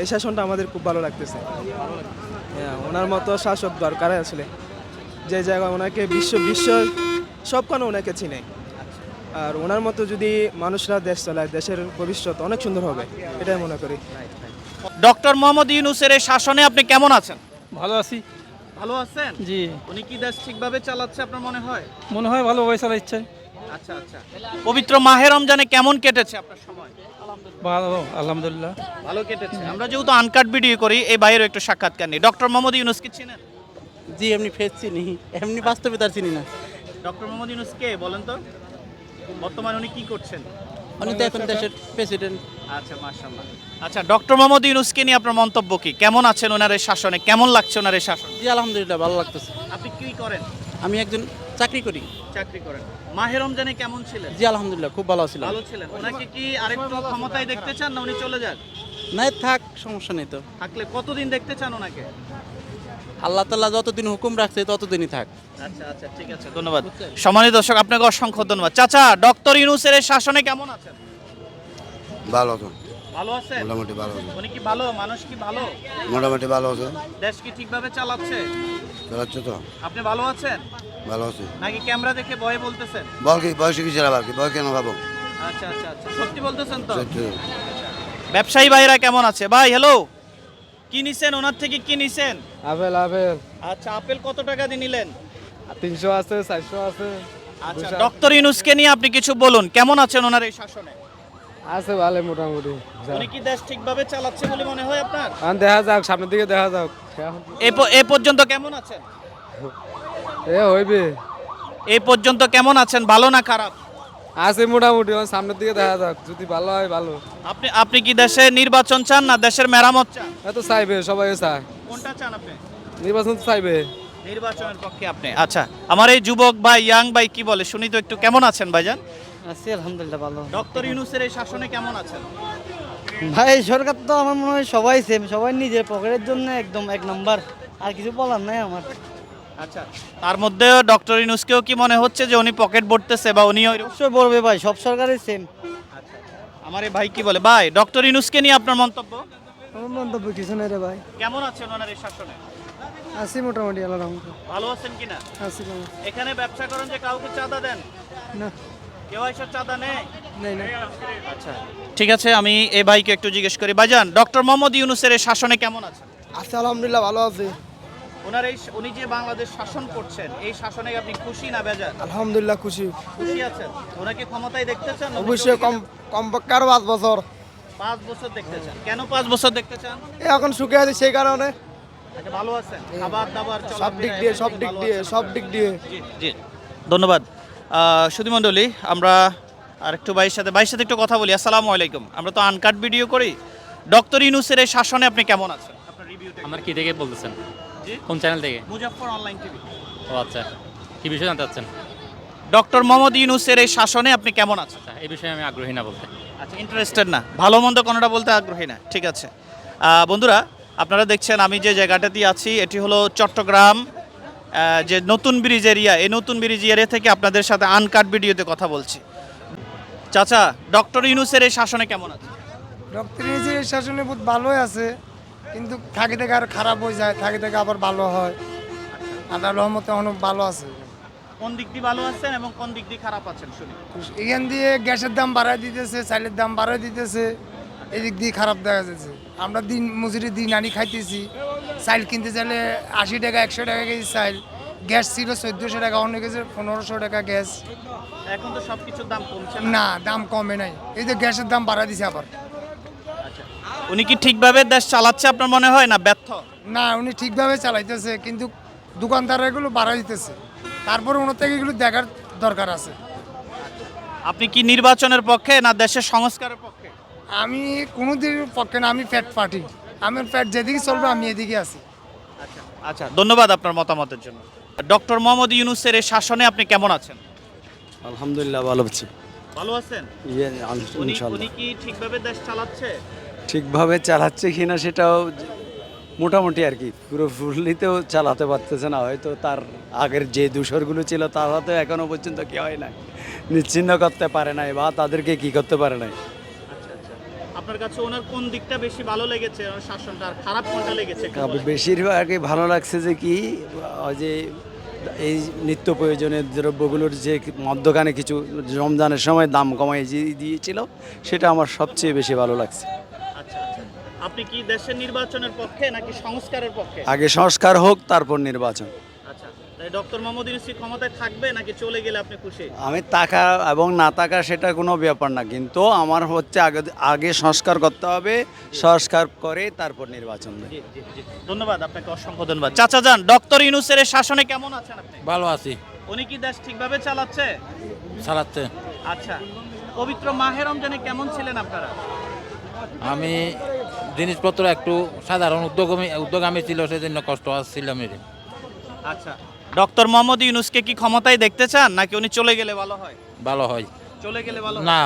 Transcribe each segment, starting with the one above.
এই শাসনটা আমাদের খুব ভালো লাগতেছে। হ্যাঁ ওনার মতো শাসক দরকার আসলে। যে জায়গায় ওনাকে বিশ্ব বিশ্ব সবখানে ওনাকে চিনে। আর ওনার মতো যদি মানুষরা দেশ চালায় দেশের ভবিষ্যৎ অনেক সুন্দর হবে এটাই মনে করি। ডক্টর মোহাম্মদ ইউনুসের এই শাসনে আপনি কেমন আছেন? ভালো আছি। ভালো আছেন? জি। উনি কি দেশ ঠিকভাবে চালাচ্ছে আপনার মনে হয়? মনে হয় ভালোভাবে চালাচ্ছে। আচ্ছা আচ্ছা। পবিত্র মাহে রমজানে কেমন কেটেছে আপনার সময়? ভালো আলহামদুলিল্লাহ। ভালো কেটেছে। আমরা যেহেতু আনকাট ভিডিও করি এই বাইরেও একটু সাক্ষাৎকার নেই। ডক্টর মোহাম্মদ ইউনুস কি চিনেন? জি এমনি ফেস চিনি। এমনি বাস্তবে তার চিনি না। ডক্টর মোহাম্মদ ইউনুস কে বলেন তো? বর্তমানে উনি কি করছেন? উনি তো এখন দেশের প্রেসিডেন্ট আচ্ছা মাশাআল্লাহ। আচ্ছা ডক্টর মোহাম্মদ ইউনুসকে নিয়ে আপনার মন্তব্য কি? কেমন আছেন ওনার এই শাসনে? কেমন লাগছে ওনার এই শাসন? জি আলহামদুলিল্লাহ ভালো লাগতেছে। আপনি কি করেন? আমি একজন চাকরি করি। চাকরি করেন। মাহে রমজানে কেমন ছিলেন? জি আলহামদুলিল্লাহ খুব ভালো ছিলাম। ভালো ছিলেন। ওনাকে কি আরেকটু ক্ষমতায় দেখতে চান না উনি চলে যান? নাই থাক সমস্যা নেই তো। থাকলে কতদিন দেখতে চান ওনাকে? আল্লাহ তাল্লাহ যতদিন হুকুম রাখছে ততদিনই থাক। আচ্ছা আচ্ছা ঠিক আছে। ধন্যবাদ। সম্মানিত দর্শক আপনাকে অসংখ্য ধন্যবাদ। চাচা ডক্টর ইউনুসের শাসনে কেমন আছেন? ভালো তো ভালো আছেন? মোটামুটি ভালো আছে। উনি কি ভালো? মানুষ কি ভালো? মোটামুটি ভালো আছে। দেশ কি ঠিকভাবে চালাচ্ছে? চালাচ্ছে তো। আপনি ভালো আছেন? ভালো আছে। নাকি ক্যামেরা দেখে ভয়ে বলতেছেন? বল কি বয়সে কি ছিল আবার কি? বয় কেন খাব আচ্ছা আচ্ছা আচ্ছা। সত্যি বলতেছেন তো? সত্যি। ব্যবসায়ী ভাইরা কেমন আছে? ভাই হ্যালো কি নিছেন? ওনার থেকে কি নিছেন? Apple apple. আচ্ছা আপেল কত টাকা দিয়ে নিলেন? তিনশো আছে চারশো আছে। আচ্ছা ডক্টর ইউনুসকে নিয়ে আপনি কিছু বলুন। কেমন আছেন ওনার এই শাসনে? আছে ভালো মোটামুটি উনি কি দেশ ঠিকভাবে চালাচ্ছে বলে মনে হয় আপনার? দেখা যাক সামনের দিকে দেখা যাক। এ পর্যন্ত কেমন আছেন? এ হইবে। এই পর্যন্ত কেমন আছেন ভালো না খারাপ? আছে মোটামুটি সামনের দিকে দেখা যাক যদি ভালো হয় ভালো। আপনি আপনি কি দেশে নির্বাচন চান না দেশের মেরামত চান? এত চাইবে সবাই চায়। কোনটা চান আপনি? নির্বাচন চাইবে। নির্বাচনের পক্ষে আপনি আচ্ছা। আমার এই যুবক ভাই ইয়াং ভাই কি বলে শুনি তো একটু কেমন আছেন ভাইজান? আছি আলহামদুলিল্লাহ ভালো। ডক্টর ইউনুসের এই শাসনে কেমন আছেন? ভাই সরকার তো আমার মনে হয় সবাই সেম সবাই নিজের পকেটের জন্য একদম এক নাম্বার। আর কিছু বলার নাই আমার। আচ্ছা তার মধ্যে ডক্টর ইউনুসকেও কি মনে হচ্ছে যে উনি পকেট ভরতেছে বা উনি অবশ্যই বলবে ভাই সব সরকারই সেম আমার এই ভাই কি বলে? ভাই ডক্টর ইউনুসকে নিয়ে আপনার মন্তব্য? আমার মন্তব্য কিছু নেই রে ভাই। কেমন আছেন ওনার এই শাসনে? আছি মোটামুটি আল্লাহ রহমত। ভালো আছেন কিনা? আছি এখানে ব্যবসা করেন যে কাউকে চাঁদা দেন? না। আচ্ছা। ঠিক আছে আমি এ ভাইকে একটু জিজ্ঞেস করি। ভাইজান ডক্টর মোহাম্মদ ইউনুসের এই শাসনে কেমন আছে? আছি আলহামদুলিল্লাহ ভালো আছে। ওনার এই উনি যে বাংলাদেশ শাসন করছেন এই শাসনে আপনি খুশি না বেজার? আলহামদুলিল্লাহ খুশি। খুশি আছেন? ওনাকে ক্ষমতায় দেখতে চান অবশ্যই কম কমপক্ষে আরও পাঁচ বছর। পাঁচ বছর দেখতে চান কেন পাঁচ বছর দেখতে চান এখন সুখে আছে সেই কারণে। আচ্ছা ভালো আছেন? খাবার দাবার সব দিক দিয়ে সব দিক দিয়ে সব দিক দিয়ে। জি জি। ধন্যবাদ। আহ, সুধী মণ্ডলী আমরা আর একটু ভাইয়ের সাথে ভাইয়ের সাথে একটু কথা বলি। আসসালামু আলাইকুম। আমরা তো আনকাট ভিডিও করি। ডক্টর ইউনুসের এই শাসনে আপনি কেমন আছেন? আপনার রিভিউটা আমার কি থেকে বলতেছেন? কোন চ্যানেল থেকে মুজাফফর অনলাইন টিভি ও আচ্ছা। কি বিষয় জানতে চাচ্ছেন? ডক্টর মোহাম্মদ ইউনুসের এই শাসনে আপনি কেমন আছেন? আচ্ছা এই বিষয়ে আমি আগ্রহী না বলতে। আচ্ছা ইন্টারেস্টেড না। ভালো মন্দ কোনোটা বলতে আগ্রহী না। ঠিক আছে। বন্ধুরা আপনারা দেখছেন আমি যে জায়গাটাতে আছি এটি হলো চট্টগ্রাম যে নতুন ব্রিজ এরিয়া এই নতুন ব্রিজ এরিয়া থেকে আপনাদের সাথে আনকাট ভিডিওতে কথা বলছি। চাচা ডক্টর ইউনুসের এই শাসনে কেমন আছে? ডক্টর নিজের শাসনে বহুত ভালোই আছে কিন্তু থাকে থেকে আর খারাপ হয়ে যায় থাকে থেকে আবার ভালো হয়। আল্লাহ রহমতে অনেক ভালো আছে। কোন দিক দিয়ে ভালো আছেন এবং কোন দিক দিয়ে খারাপ আছেন শুনি। এখান দিয়ে গ্যাসের দাম বাড়ায় দিতেছে চাইলের দাম বাড়ায় দিতেছে এদিক দিয়ে খারাপ দেখা যাচ্ছে। আমরা দিন মজুরি দিন আনি খাইতেছি। চাইল কিনতে চাইলে আশি টাকা একশো টাকা কেজি চাইল। গ্যাস ছিল চোদ্দোশো টাকা অন্য গেছে পনেরোশো টাকা গ্যাস। এখন তো সব কিছুর দাম কমছে না? দাম কমে নাই। এই যে গ্যাসের দাম বাড়ায় দিছে আবার। উনি কি ঠিকভাবে দেশ চালাচ্ছে আপনার মনে হয় না? ব্যর্থ? না উনি ঠিকভাবে চালাইতেছে কিন্তু দোকানদার এগুলো বাড়াই দিতেছে। তারপরে ওনার থেকে এগুলো দেখার দরকার আছে। আপনি কি নির্বাচনের পক্ষে না দেশের সংস্কারের পক্ষে? আমি কোনো দিকের পক্ষে না আমি ফ্যাট পার্টি। আমার ফ্যাট যেদিকে চলবে আমি এদিকে আছি। আচ্ছা ধন্যবাদ আপনার মতামতের জন্য। ডক্টর মোহাম্মদ ইউনুসের এই শাসনে আপনি কেমন আছেন? আলহামদুলিল্লাহ ভালো আছি। ভালো আছেন? ইয়ে উনি কি ঠিকভাবে দেশ চালাচ্ছে? ঠিকভাবে চালাচ্ছে কিনা সেটাও মোটামুটি আর কি। পুরো ফুললিতেও চালাতে পারতেছে না হয়তো তার আগের যে দূষরগুলো ছিল তারা তো এখনও পর্যন্ত কি হয় নাই নিচ্ছিন্ন করতে পারে নাই বা তাদেরকে কি করতে পারে নাই। আপনার কাছে ওনার কোন দিকটা বেশি ভালো লেগেছে? ওনার শাসনটা আর খারাপ কোনটা লেগেছে? বেশিরভাগই ভালো লাগছে যে কি ওই যে এই নিত্য প্রয়োজনীয় দ্রব্যগুলোর যে মধ্যখানে কিছু রমজানের সময় দাম কমাই দিয়েছিল সেটা আমার সবচেয়ে বেশি ভালো লাগছে। আচ্ছা আচ্ছা। আপনি কি দেশের নির্বাচনের পক্ষে নাকি সংস্কারের পক্ষে? আগে সংস্কার হোক তারপর নির্বাচন। ডক্টর মোহাম্মদ ইউনুস ক্ষমতায় থাকবে নাকি চলে গেলে আপনি খুশি? আমি টাকা এবং না টাকা সেটা কোনো ব্যাপার না কিন্তু আমার হচ্ছে আগে আগে সংস্কার করতে হবে সংস্কার করে তারপর নির্বাচন দেয় জি জি জি। ধন্যবাদ আপনাকে অসংখ্য ধন্যবাদ। চাচা যান ডক্টর ইউনুসের শাসনে কেমন আছেন আপনি? ভালো আছি। উনি কি দেশ ঠিকভাবে চালাচ্ছে? চালাচ্ছে। আচ্ছা পবিত্র মাহে রমজানে কেমন ছিলেন আপনারা? আমি জিনিসপত্র একটু সাধারণ উদ্যোগমী উদ্যোগামী ছিল সেজন্য কষ্ট আসছিলাম আচ্ছা ডক্টর মোহাম্মদ ইউনুসকে কি ক্ষমতায় দেখতে চান নাকি উনি চলে গেলে ভালো হয়? ভালো হয়। চলে গেলে ভালো না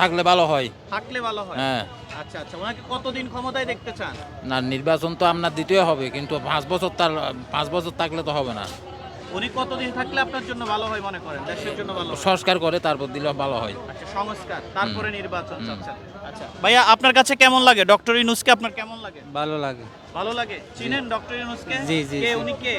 থাকলে ভালো হয়। থাকলে ভালো হয়? হ্যাঁ। আচ্ছা আচ্ছা ওনাকে কতদিন ক্ষমতায় দেখতে চান? না নির্বাচন তো আপনার দিতেই হবে কিন্তু পাঁচ বছর তার পাঁচ বছর থাকলে তো হবে না। উনি কতদিন থাকলে আপনার জন্য ভালো হয় মনে করেন? দেশের জন্য ভালো সংস্কার করে তারপর দিলে ভালো হয়। আচ্ছা সংস্কার তারপরে নির্বাচন চাচ্ছেন আচ্ছা ভাইয়া আপনার কাছে কেমন লাগে? ডক্টর ইউনুসকে আপনার কেমন লাগে? ভালো লাগে। ভালো লাগে? চিনেন ডক্টর ইউনুসকে? জি, জি, কে উনি কে?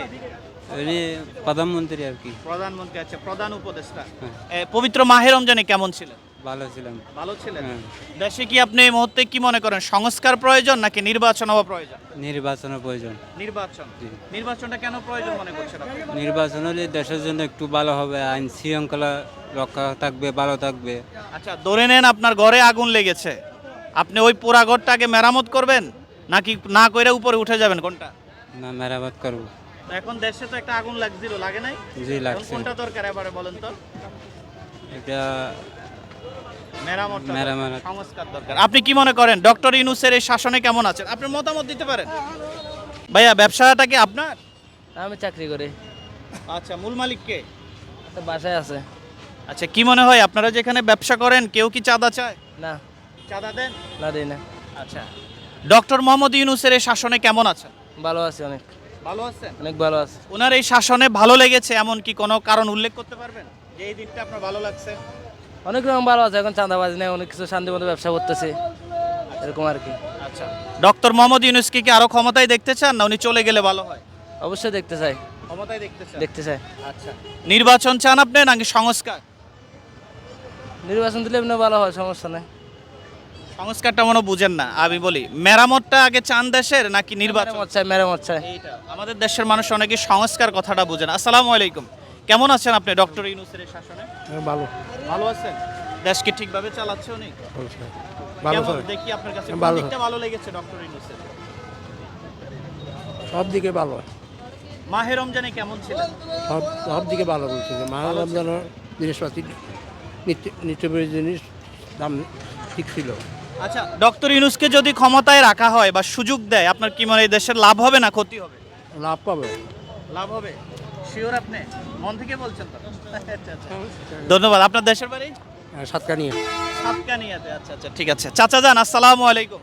প্রধানমন্ত্রী আর কি। প্রধানমন্ত্রী আচ্ছা প্রধান উপদেষ্টা। হ্যাঁ। পবিত্র মাহে রমজানে কেমন ছিলেন? ভালো ছিলাম। ভালো ছিলেন? হ্যাঁ। দেশে কি আপনি এই মুহূর্তে কি মনে করেন সংস্কার প্রয়োজন নাকি নির্বাচন হওয়া প্রয়োজন? নির্বাচনের প্রয়োজন। নির্বাচন। নির্বাচনটা কেন প্রয়োজন মনে করছেন নির্বাচন হলে দেশের জন্য একটু ভালো হবে আইন শৃঙ্খলা রক্ষা থাকবে ভালো থাকবে। আচ্ছা ধরে নেন আপনার ঘরে আগুন লেগেছে। আপনি ওই পোড়া ঘরটাকে মেরামত করবেন নাকি না কইরা উপরে উঠে যাবেন কোনটা? না মেরামত করব। তো এখন দেশে তো একটা আগুন লাগছিল লাগে নাই? জি লাগছে কোনটা দরকার এবারে বলেন তো? এটা মেরামত মেরামত। সংস্কার দরকার। আপনি কি মনে করেন ডক্টর ইউনুসের এই শাসনে কেমন আছেন? আপনি মতামত দিতে পারেন। ভাইয়া ব্যবসাটা কি আপনার? আমি চাকরি করি। আচ্ছা মূল মালিক কে? তো বাসায় আছে। আচ্ছা কি মনে হয় আপনারা যেখানে ব্যবসা করেন কেউ কি চাঁদা চায়? না। চাঁদা দেন? না দিই না। আচ্ছা। ডক্টর মোহাম্মদ ইউনুসের এই শাসনে কেমন আছেন? ভালো আছে অনেক। ভালো আছেন? অনেক ভালো আছে। ওনার এই শাসনে ভালো লেগেছে এমন কি কোনো কারণ উল্লেখ করতে পারবেন? যে এই দিকটা আপনার ভালো লাগছে? অনেক রকম ভালো আছে এখন চাঁদাবাজি নেই অনেক কিছু শান্তি মতো ব্যবসা করতেছে। এরকম আর কি। আচ্ছা। ডক্টর মোহাম্মদ ইউনুসকে কি আরও ক্ষমতায় দেখতে চান না উনি চলে গেলে ভালো হয়? অবশ্যই দেখতে চাই। ক্ষমতায় দেখতে চান? দেখতে চাই। আচ্ছা। নির্বাচন চান আপনি নাকি সংস্কার? নির্বাচন দিলে এমনি ভালো হয় সমস্যা নেই। সংস্কারটা মনে হয় বুঝেন না আমি বলি। মেরামতটা আগে চান দেশের নাকি নির্বাচন? মেরামত চাই মেরামত চাই। এইটা। আমাদের দেশের মানুষ অনেকে সংস্কার কথাটা বুঝেন আসসালামু আলাইকুম। কেমন আছেন আপনি ডক্টর ইউনুসের শাসনে? ভালো। ভালো আছেন? দেশকে ঠিকভাবে চালাচ্ছে উনি? ভালো দেখি আপনার কাছে? ভালো। দিকটা ভালো লেগেছে ডক্টর ইউনুসের? সব দিকে ভালো। মাহে রমজানে কেমন ছিলেন সব সব দিকে ভালো বলছে যে মা রমজানের জিনিসপাতি নিত্য নিত্য জিনিস দাম ঠিক ছিল। আচ্ছা ডক্টর ইউনুসকে যদি ক্ষমতায় রাখা হয় বা সুযোগ দেয় আপনার কি মনে হয় দেশের লাভ হবে না ক্ষতি হবে? লাভ পাবে। লাভ হবে? শিওর আপনি? মন থেকে বলছেন তো? আচ্ছা, আচ্ছা। ধন্যবাদ। আপনার দেশের বাড়ি? সাতকানিয়াতে। আচ্ছা আচ্ছা ঠিক আছে। চাচা যান আসসালামু আলাইকুম।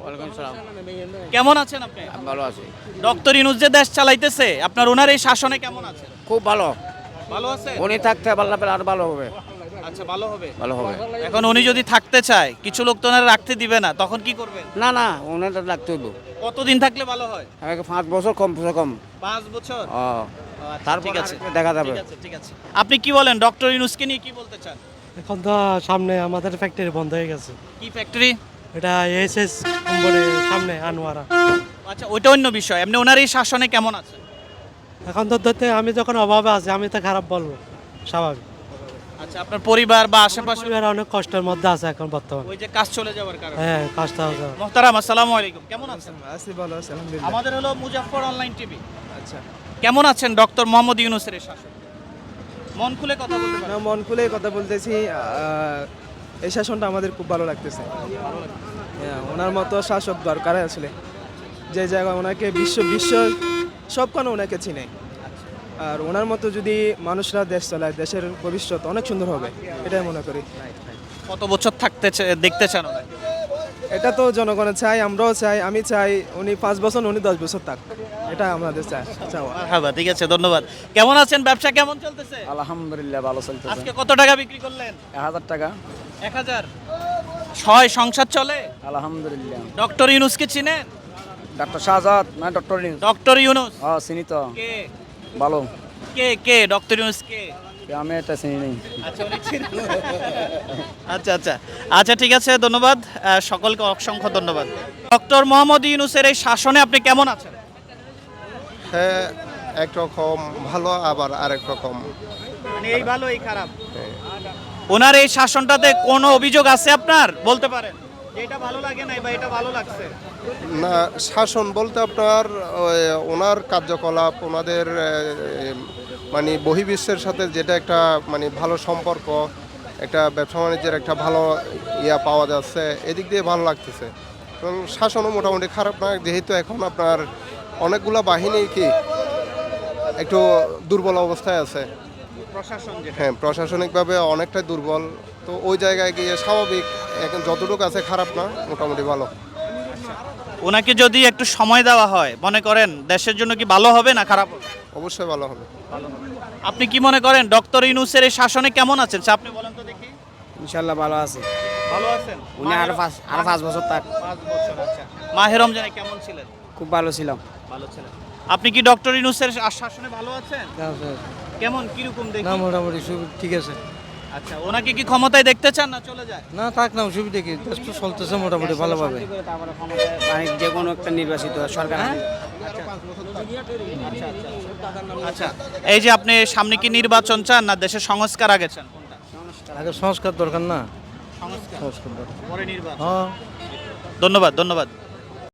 কেমন আছেন আপনি? ভালো আছে। ডক্টর ইউনুস যে দেশ চালাইতেছে আপনার ওনার এই শাসনে কেমন আছে খুব ভালো। ভালো আছে উনি থাকতে পারলে আর ভালো হবে। আচ্ছা ভালো হবে। ভালো হবে। এখন উনি যদি থাকতে চায় কিছু লোক তো ওনারা রাখতে দিবে না তখন কি করবেন? না না ওনারটা লাগতে হইব। কতদিন থাকলে ভালো হয়? আমাকে পাঁচ বছর কম কম। পাঁচ বছর? ও আচ্ছা, তারপর ঠিক আছে। দেখা যাবে। ঠিক আছে ঠিক আছে। আপনি কি বলেন ডক্টর ইউনুসকে নিয়ে কি বলতে চান? এখন তো সামনে আমাদের ফ্যাক্টরি বন্ধ হয়ে গেছে। কি ফ্যাক্টরি এটা এসএস কোম্পানির সামনে আনোয়ারা। আচ্ছা ওইটা অন্য বিষয়। এমনি ওনার এই শাসনে কেমন আছে এখন তো ধরতে আমি যখন অভাবে আছি আমি তো খারাপ বলব স্বাভাবিক। আচ্ছা আপনার পরিবার বা আশেপাশে পরিবার অনেক কষ্টের মধ্যে আছে এখন বর্তমানে। ওই যে কাজ চলে যাওয়ার কারণে। হ্যাঁ কাজটা হচ্ছে মোহতারাম আসসালামু আলাইকুম। কেমন আছেন? আছি ভালো আছে আলহামদুলিল্লাহ। আমাদের হলো মুজাফফর অনলাইন টিভি। আচ্ছা। কেমন আছেন ডক্টর মোহাম্মদ ইউনুসের শাসন মন খুলে কথা বলতে পারেন। মন খুলে কথা বলতেছি এই শাসনটা আমাদের খুব ভালো লাগতেছে। হ্যাঁ ওনার মতো শাসক দরকার আসলে। যে জায়গায় ওনাকে বিশ্ব বিশ্ব সবখানে ওনাকে চিনে। আর ওনার মতো যদি মানুষরা দেশ চালায় দেশের ভবিষ্যৎ অনেক সুন্দর হবে এটাই মনে করি। কত বছর থাকতে দেখতে চান এটা তো জনগণের চাই আমরাও চাই আমি চাই উনি পাঁচ বছর উনি দশ বছর থাক। এটা আমাদের চাই চাওয়া। মারহাবা, ঠিক আছে ধন্যবাদ। কেমন আছেন? ব্যবসা কেমন চলতেছে? আলহামদুলিল্লাহ ভালো চলতেছে। আজকে কত টাকা বিক্রি করলেন? এক হাজার টাকা। এক হাজার? ছয় সংসার চলে? আলহামদুলিল্লাহ। ডক্টর ইউনুসকে চিনেন? ডাক্তার শাহজাদ না ডক্টর নিউজ ডক্টর ইউনুস? হ্যাঁ চিনি তো। কে? ভালো। কে কে? ডক্টর ইউনুস কে? আমি এটা চিনি নেই। আচ্ছা আচ্ছা আচ্ছা। আচ্ছা ঠিক আছে ধন্যবাদ। সকলকে অসংখ্য ধন্যবাদ। ডক্টর মোহাম্মদ ইউনুসের এই শাসনে আপনি কেমন আছেন? হ্যাঁ একরকম ভালো আবার আরেক রকম। মানে এই ভালো এই খারাপ? ওনার এই শাসনটাতে কোনো অভিযোগ আছে আপনার? বলতে পারেন। এটা ভালো লাগে নাই বা এটা ভালো লাগছে? না শাসন বলতে আপনার ওনার কার্যকলাপ ওনাদের মানে বহির্বিশ্বের সাথে যেটা একটা মানে ভালো সম্পর্ক একটা ব্যবসা বাণিজ্যের একটা ভালো ইয়া পাওয়া যাচ্ছে এদিক দিয়ে ভালো লাগতেছে। এবং শাসনও মোটামুটি খারাপ না যেহেতু এখন আপনার অনেকগুলো বাহিনী কি একটু দুর্বল অবস্থায় আছে। প্রশাসন হ্যাঁ প্রশাসনিকভাবে অনেকটাই দুর্বল। তো ওই জায়গায় গিয়ে স্বাভাবিক এখন যতটুকু আছে খারাপ না মোটামুটি ভালো। ওনাকে যদি একটু সময় দেওয়া হয় মনে করেন দেশের জন্য কি ভালো হবে না খারাপ হবে? অবশ্যই ভালো হবে। আপনি কি মনে করেন ডক্টর ইউনুসের এই শাসনে কেমন আছেন? আপনি বলেন তো দেখি। ইনশাল্লাহ ভালো আছে। ভালো আছেন? উনি আরও পাঁচ আরও পাঁচ বছর থাক পাঁচ বছর আচ্ছা। মাহের রমজানে কেমন ছিলেন? খুব ভালো ছিলাম। ভালো ছিলেন। আপনি কি ডক্টর ইউনুসের শাসনে ভালো আছেন? কেমন? কীরকম দেখি? না মোটামুটি সব ঠিক আছে। আচ্ছা ওনাকে কি ক্ষমতায় দেখতে চান না চলে যায়? না থাক না অসুবিধা কি? দেশ তো চলতেছে মোটামুটি ভালোভাবে। মানে যে কোনো একটা নির্বাচিত সরকার আচ্ছা এই যে আপনি সামনে কি নির্বাচন চান না দেশের সংস্কার আগে চান? আগে সংস্কার দরকার না। সংস্কার। সংস্কার দরকার। পরে নির্বাচন। হ্যাঁ। ধন্যবাদ ধন্যবাদ।